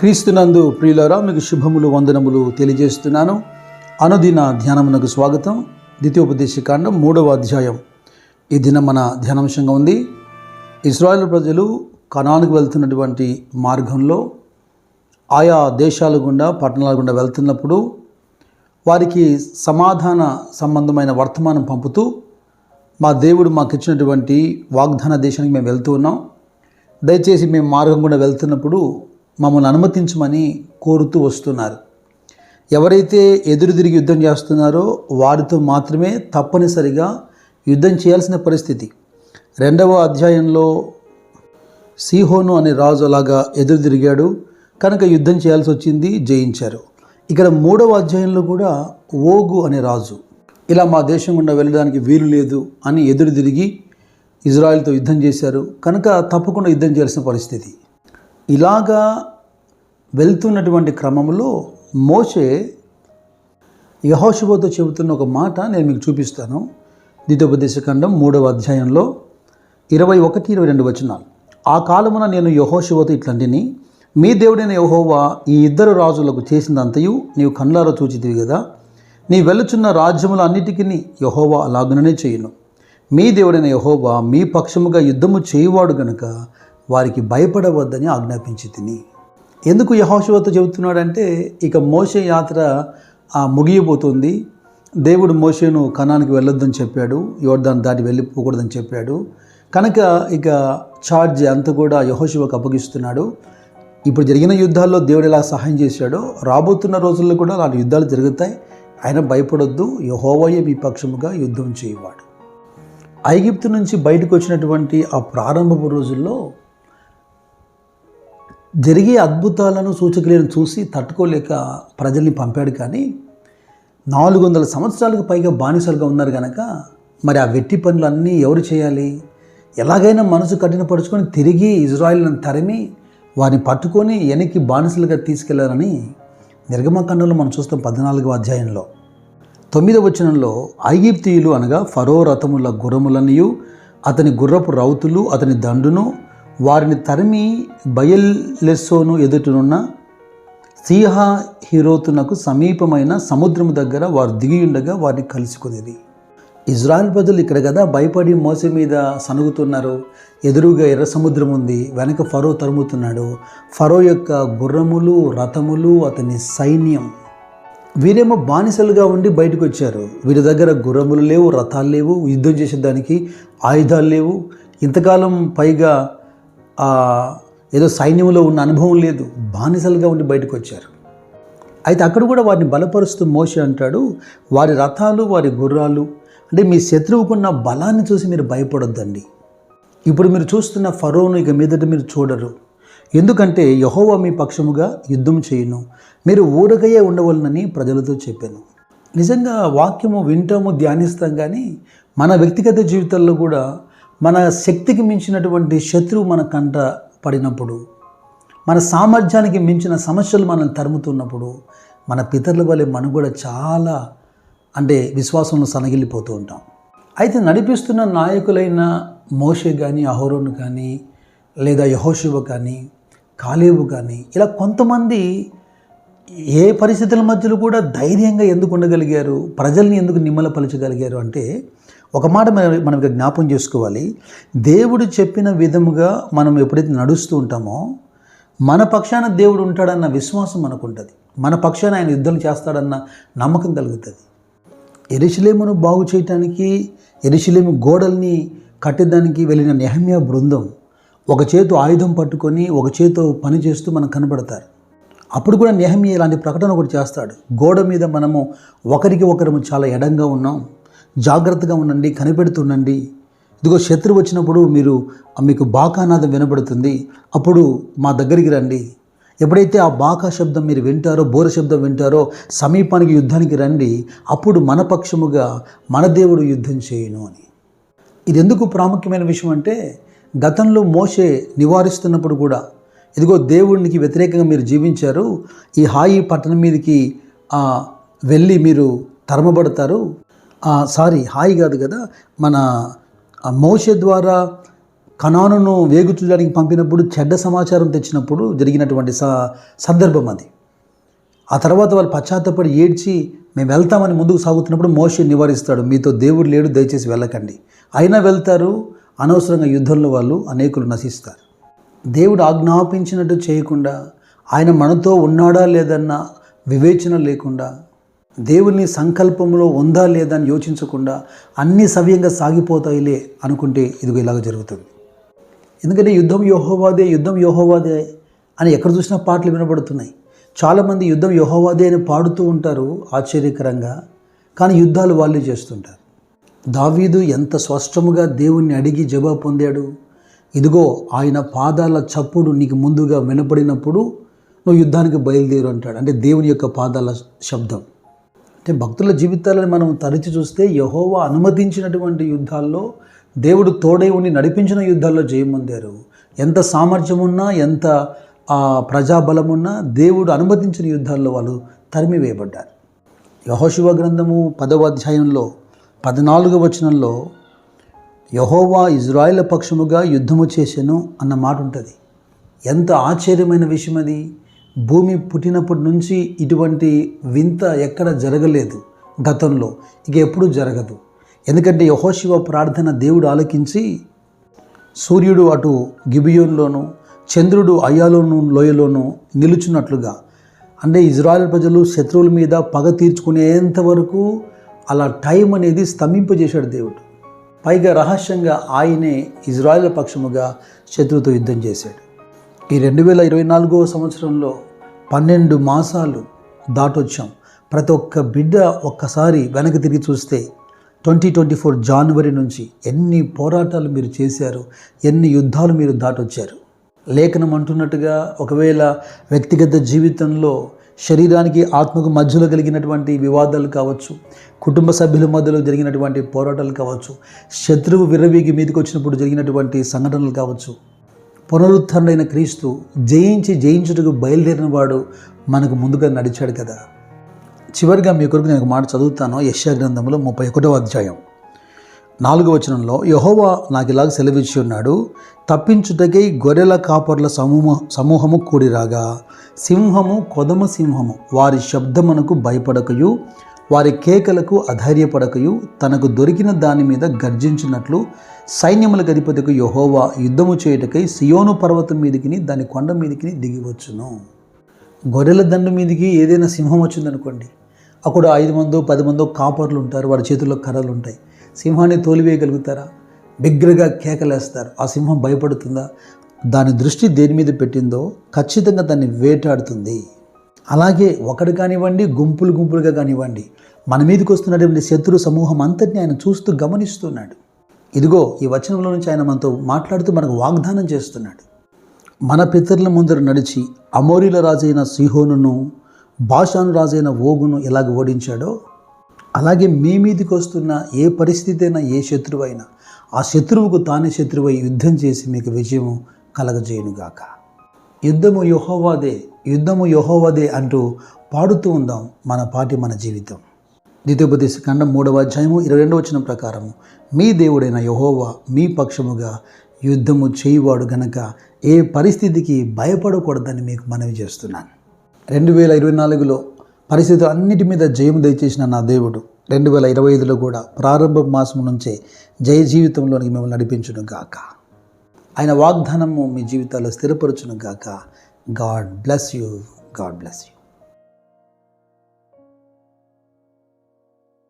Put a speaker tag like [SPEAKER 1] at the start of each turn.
[SPEAKER 1] క్రీస్తునందు ప్రియులరా మీకు శుభములు వందనములు తెలియజేస్తున్నాను. అనుదిన ధ్యానమునకు స్వాగతం. ద్వితీయోపదేశకాండం మూడవ అధ్యాయం. ఈ దినం మన ధ్యానాంశంగా ఉంది. ఇస్రాయల్ ప్రజలు కణానికి వెళ్తున్నటువంటి మార్గంలో ఆయా దేశాల గుండా పట్టణాల గుండా వెళ్తున్నప్పుడు వారికి సమాధాన సంబంధమైన వర్తమానం పంపుతూ మా దేవుడు మాకు ఇచ్చినటువంటి వాగ్దాన దేశానికి మేము వెళ్తూ ఉన్నాం. దయచేసి మేము మార్గం గుండా వెళ్తున్నప్పుడు మమ్మల్ని అనుమతించమని కోరుతూ వస్తున్నారు. ఎవరైతే ఎదురు తిరిగి యుద్ధం చేస్తున్నారో వారితో మాత్రమే తప్పనిసరిగా యుద్ధం చేయాల్సిన పరిస్థితి. రెండవ అధ్యాయంలో సీహోను అనే రాజు అలాగా ఎదురు తిరిగాడు. కనుక యుద్ధం చేయాల్సి వచ్చింది జయించారు. ఇక్కడ మూడవ అధ్యాయంలో కూడా ఓగు అనే రాజు ఇలా మా దేశం గుండా వెళ్ళడానికి వీలు లేదు అని ఎదురు తిరిగి ఇజ్రాయెల్తో యుద్ధం చేశారు. కనుక తప్పకుండా యుద్ధం చేయాల్సిన పరిస్థితి. ఇలాగా వెళ్తున్నటువంటి క్రమంలో మోషే యహోశుభతో చెబుతున్న ఒక మాట నేను మీకు చూపిస్తాను. ద్వితోపదేశఖండం మూడవ అధ్యాయంలో ఇరవై ఒకటి ఇరవై రెండు వచనాలు. ఆ కాలమున నేను యహోశివతో ఇట్లాంటిని మీ దేవుడైన యహోవా ఈ ఇద్దరు రాజులకు చేసినంతయు నీవు కళ్ళారా చూచితివి కదా నీ వెళ్ళుచున్న రాజ్యముల అన్నిటికీ యహోవా అలాగుననే చేయును. మీ దేవుడైన యహోవా మీ పక్షముగా యుద్ధము చేయువాడు గనుక వారికి భయపడవద్దని ఆజ్ఞాపించి తిని ఎందుకు యహోశివత చెబుతున్నాడంటే ఇక మోషే యాత్ర ముగియబోతుంది. దేవుడు మోషేను కణానికి వెళ్ళొద్దని చెప్పాడు యోర్దాన్ దాటి వెళ్ళిపోకూడదని చెప్పాడు. కనుక ఇక ఛార్జ్ అంతా కూడా యహోశివకు అప్పగిస్తున్నాడు. ఇప్పుడు జరిగిన యుద్ధాల్లో దేవుడు ఎలా సహాయం చేశాడో రాబోతున్న రోజుల్లో కూడా అలాంటి యుద్ధాలు జరుగుతాయి. ఆయన భయపడొద్దు యహోవయే మీ పక్షముగా యుద్ధం చేయవాడు. ఐగిప్తు నుంచి బయటకు వచ్చినటువంటి ఆ ప్రారంభపు రోజుల్లో జరిగే అద్భుతాలను సూచకులను చూసి తట్టుకోలేక ప్రజల్ని పంపాడు కానీ నాలుగు వందల సంవత్సరాలకు పైగా బానిసలుగా ఉన్నారు కనుక మరి ఆ వెట్టి పనులన్నీ ఎవరు చేయాలి? ఎలాగైనా మనసు కఠినపరుచుకొని తిరిగి ఇజ్రాయిల్ని తరిమి వారిని పట్టుకొని వెనక్కి బానిసలుగా తీసుకెళ్ళారని నిర్గమకాండంలో మనం చూస్తాం పద్నాలుగవ అధ్యాయంలో. తొమ్మిదవ వచనంలో ఐగిప్తీయులు అనగా ఫరో రథముల గుర్రములనియు అతని గుర్రపు రౌతులు అతని దండును వారిని తరిమి బయల్లెస్సోను ఎదుటనున్న సీహా హిరోతునకు సమీపమైన సముద్రము దగ్గర వారు దిగి ఉండగా వారిని కలుసుకునేది ఇజ్రాయల్ ప్రజలు ఇక్కడ కదా భయపడి మోస మీద సనుగుతున్నారు ఎదురుగా ఎర్ర సముద్రం ఉంది. వెనక ఫరో తరుముతున్నాడు. ఫరో యొక్క గుర్రములు రథములు అతని సైన్యం. వీరేమో బానిసలుగా ఉండి బయటకు వచ్చారు వీరి దగ్గర గుర్రములు లేవు రథాలు లేవు. యుద్ధం చేసేదానికి ఆయుధాలు లేవు. ఇంతకాలం పైగా ఏదో సైన్యంలో ఉన్న అనుభవం లేదు. బానిసలుగా ఉండి బయటకు వచ్చారు. అయితే అక్కడ కూడా వారిని బలపరుస్తూ మోషే అంటాడు వారి రథాలు వారి గుర్రాలు అంటే మీ శత్రువుకున్న బలాన్ని చూసి మీరు భయపడొద్దండి. ఇప్పుడు మీరు చూస్తున్న ఫరోను ఇక మీదట మీరు చూడరు. ఎందుకంటే యహోవా మీ పక్షముగా యుద్ధం చేయను. మీరు ఊరకయే ఉండవలనని ప్రజలతో చెప్పాను. నిజంగా వాక్యము వింటాము ధ్యానిస్తాం కానీ మన వ్యక్తిగత జీవితాల్లో కూడా మన శక్తికి మించినటువంటి శత్రువు మన కంట పడినప్పుడు మన సామర్థ్యానికి మించిన సమస్యలు మనల్ని తరుముతున్నప్పుడు మన పితరుల వలె మనం కూడా చాలా అంటే విశ్వాసంలో సనగిల్లిపోతూ ఉంటాం. అయితే నడిపిస్తున్న నాయకులైన మోషే కానీ అహోరోను కానీ లేదా యహోశివ కానీ కాలేవు కానీ ఇలా కొంతమంది ఏ పరిస్థితుల మధ్యలో కూడా ధైర్యంగా ఎందుకు ఉండగలిగారు ప్రజల్ని ఎందుకు నిమ్మలపరచగలిగారు అంటే ఒక మాట మనం ఇక్కడ జ్ఞాపం చేసుకోవాలి. దేవుడు చెప్పిన విధముగా మనం ఎప్పుడైతే నడుస్తూ ఉంటామో మన పక్షాన దేవుడు ఉంటాడన్న విశ్వాసం మనకు ఉంటుంది మన పక్షాన ఆయన యుద్ధం చేస్తాడన్న నమ్మకం కలుగుతుంది. ఎరిశిలేమును బాగు చేయటానికి ఎరిశిలేము గోడల్ని కట్టేదానికి వెళ్ళిన నెహమ్యా బృందం ఒక చేతు ఆయుధం పట్టుకొని ఒక చేతు పని చేస్తూ మనకు కనబడతారు. అప్పుడు కూడా నెహమ్య ఇలాంటి ప్రకటన ఒకటి చేస్తాడు. గోడ మీద మనము ఒకరికి ఒకరము చాలా ఎడంగా ఉన్నాం. జాగ్రత్తగా ఉండండి కనిపెడుతుండండి. ఇదిగో శత్రువు వచ్చినప్పుడు మీరు మీకు బాకానాదం వినబడుతుంది. అప్పుడు మా దగ్గరికి రండి. ఎప్పుడైతే ఆ బాకా శబ్దం మీరు వింటారో బోర శబ్దం వింటారో సమీపానికి యుద్ధానికి రండి. అప్పుడు మన పక్షముగా మన దేవుడు యుద్ధం చేయను అని. ఇది ఎందుకు ప్రాముఖ్యమైన విషయం అంటే గతంలో మోషే నివారిస్తున్నప్పుడు కూడా ఇదిగో దేవుడికి వ్యతిరేకంగా మీరు జీవించారు. ఈ హాయి పట్టణం మీదకి వెళ్ళి మీరు తరమబడతారు. సారీ హాయి కాదు కదా మన మోష ద్వారా కణానును వేగుచూడడానికి పంపినప్పుడు చెడ్డ సమాచారం తెచ్చినప్పుడు జరిగినటువంటి స సందర్భం అది. ఆ తర్వాత వాళ్ళు పశ్చాత్తపడి ఏడ్చి మేము వెళ్తామని ముందుకు సాగుతున్నప్పుడు మోషే నివారిస్తాడు మీతో దేవుడు లేడు దయచేసి వెళ్ళకండి. అయినా వెళ్తారు అనవసరంగా యుద్ధంలో వాళ్ళు అనేకులు నశిస్తారు. దేవుడు ఆజ్ఞాపించినట్టు చేయకుండా ఆయన మనతో ఉన్నాడా లేదన్న వివేచన లేకుండా దేవుని సంకల్పంలో ఉందా లేదా అని యోచించకుండా అన్ని సవ్యంగా సాగిపోతాయిలే అనుకుంటే ఇదిగో ఇలాగ జరుగుతుంది. ఎందుకంటే యుద్ధం యోహోవాదే యుద్ధం యోహోవాదే అని ఎక్కడ చూసినా పాటలు వినబడుతున్నాయి. చాలామంది యుద్ధం యోహోవాదే అని పాడుతూ ఉంటారు ఆశ్చర్యకరంగా కానీ యుద్ధాలు వాళ్ళే చేస్తుంటారు. దావీదు ఎంత స్పష్టముగా దేవుణ్ణి అడిగి జవాబు పొందాడు? ఇదిగో ఆయన పాదాల చప్పుడు నీకు ముందుగా వినపడినప్పుడు నువ్వు యుద్ధానికి బయలుదేరు అంటాడు. అంటే దేవుని యొక్క పాదాల శబ్దం. అంటే భక్తుల జీవితాలను మనం తరచి చూస్తే యహోవా అనుమతించినటువంటి యుద్ధాల్లో దేవుడు తోడై ఉండి నడిపించిన యుద్ధాల్లో జయం ఎంత సామర్థ్యం ఉన్నా ఎంత ప్రజాబలమున్నా ప్రజాబలం ఉన్నా దేవుడు అనుమతించిన యుద్ధాల్లో వాళ్ళు తరిమివేయబడ్డారు. యహోశివ గ్రంథము పదవ అధ్యాయంలో పద్నాలుగు వచనంలో యహోవా ఇజ్రాయిల్ పక్షముగా యుద్ధము చేసెను అన్న మాట ఉంటుంది ఎంత ఆశ్చర్యమైన విషయం అది భూమి పుట్టినప్పటి నుంచి ఇటువంటి వింత ఎక్కడ జరగలేదు గతంలో. ఇక ఎప్పుడూ జరగదు. ఎందుకంటే యహోశివ ప్రార్థన దేవుడు ఆలకించి సూర్యుడు అటు గిబియోన్లోను చంద్రుడు అయాలోను లోయలోను నిలుచున్నట్లుగా. అంటే ఇజ్రాయెల్ ప్రజలు శత్రువుల మీద పగ తీర్చుకునేంత వరకు అలా టైం అనేది స్తంభింపజేశాడు దేవుడు. పైగా రహస్యంగా ఆయనే ఇజ్రాయెల్ పక్షముగా శత్రువుతో యుద్ధం చేశాడు. ఈ రెండు వేల ఇరవై నాలుగవ సంవత్సరంలో పన్నెండు మాసాలు దాటొచ్చాం. ప్రతి ఒక్క బిడ్డ ఒక్కసారి వెనక్కి తిరిగి చూస్తే ట్వంటీ ట్వంటీ ఫోర్ జనవరి నుంచి ఎన్ని పోరాటాలు మీరు చేశారు ఎన్ని యుద్ధాలు మీరు దాటొచ్చారు. లేఖనం అంటున్నట్టుగా ఒకవేళ వ్యక్తిగత జీవితంలో శరీరానికి ఆత్మకు మధ్యలో కలిగినటువంటి వివాదాలు కావచ్చు కుటుంబ సభ్యుల మధ్యలో జరిగినటువంటి పోరాటాలు కావచ్చు శత్రువు విర్రవీగి మీదకి వచ్చినప్పుడు జరిగినటువంటి సంఘటనలు కావచ్చు పునరుద్ధరణైన క్రీస్తు జయించి జయించుటకు బయలుదేరిన వాడు మనకు ముందుగా నడిచాడు కదా. చివరిగా మీ కొరకు నేను ఒక మాట చదువుతాను. యశ్యా గ్రంథంలో ముప్పై ఒకటో అధ్యాయం. నాలుగవ వచనంలో యహోవా నాకు ఇలాగ సెలవిచ్చి ఉన్నాడు. తప్పించుటకై గొర్రెల కాపర్ల సమూహ సమూహము కూడిరాగా. సింహము కొదమ సింహము. వారి శబ్దమునకు భయపడకయు. వారి కేకలకు అధైర్యపడకయు తనకు దొరికిన దాని మీద గర్జించినట్లు సైన్యములకు అధిపతికి యహోవా యుద్ధము చేయుటకై సియోను పర్వతం మీదికిని దాని కొండ మీదికిని దిగివచ్చును. గొర్రెల దండు మీదికి ఏదైనా సింహం వచ్చిందనుకోండి అక్కడ ఐదు మందో పది మందో కాపర్లు ఉంటారు వారి చేతుల్లో కర్రలు ఉంటాయి. సింహాన్ని తోలివేయగలుగుతారా? బిగ్గరగా కేకలేస్తారు. ఆ సింహం భయపడుతుందా? దాని దృష్టి దేని మీద పెట్టిందో ఖచ్చితంగా దాన్ని వేటాడుతుంది. అలాగే ఒకడు కానివ్వండి గుంపులు గుంపులుగా కానివ్వండి మన మీదకి వస్తున్నటువంటి శత్రు సమూహం అంతటిని ఆయన చూస్తూ గమనిస్తున్నాడు. ఇదిగో ఈ వచనంలో నుంచి ఆయన మనతో మాట్లాడుతూ మనకు వాగ్దానం చేస్తున్నాడు. మన పితరుల ముందర నడిచి అమోరీల రాజైన సిహోనును భాషాను రాజైన ఓగును ఎలాగ ఓడించాడో అలాగే మీ మీదకి వస్తున్న ఏ పరిస్థితి అయినా ఏ శత్రువు అయినా ఆ శత్రువుకు తానే శత్రువై యుద్ధం చేసి మీకు విజయం కలగజేయునుగాక. యుద్ధము యహోవాదే యుద్ధము యహోవాదే అంటూ పాడుతూ ఉందాం మన పాటి మన జీవితం. ద్వితీయోపదేశ ఖండం మూడవ అధ్యాయము ఇరవై రెండవ వచనం ప్రకారం మీ దేవుడైన యహోవా మీ పక్షముగా యుద్ధము చేయువాడు గనక ఏ పరిస్థితికి భయపడకూడదని మీకు మనవి చేస్తున్నాను. రెండు వేల ఇరవై నాలుగులో పరిస్థితులు అన్నిటి మీద జయం దయచేసిన నా దేవుడు రెండు వేల ఇరవై ఐదులో కూడా ప్రారంభ మాసం నుంచే జయ జీవితంలోనికి మిమ్మల్ని నడిపించును గాక. ఆయన వాగ్దానము మీ జీవితాల్లో స్థిరపరచును గాక. God bless you. God bless you.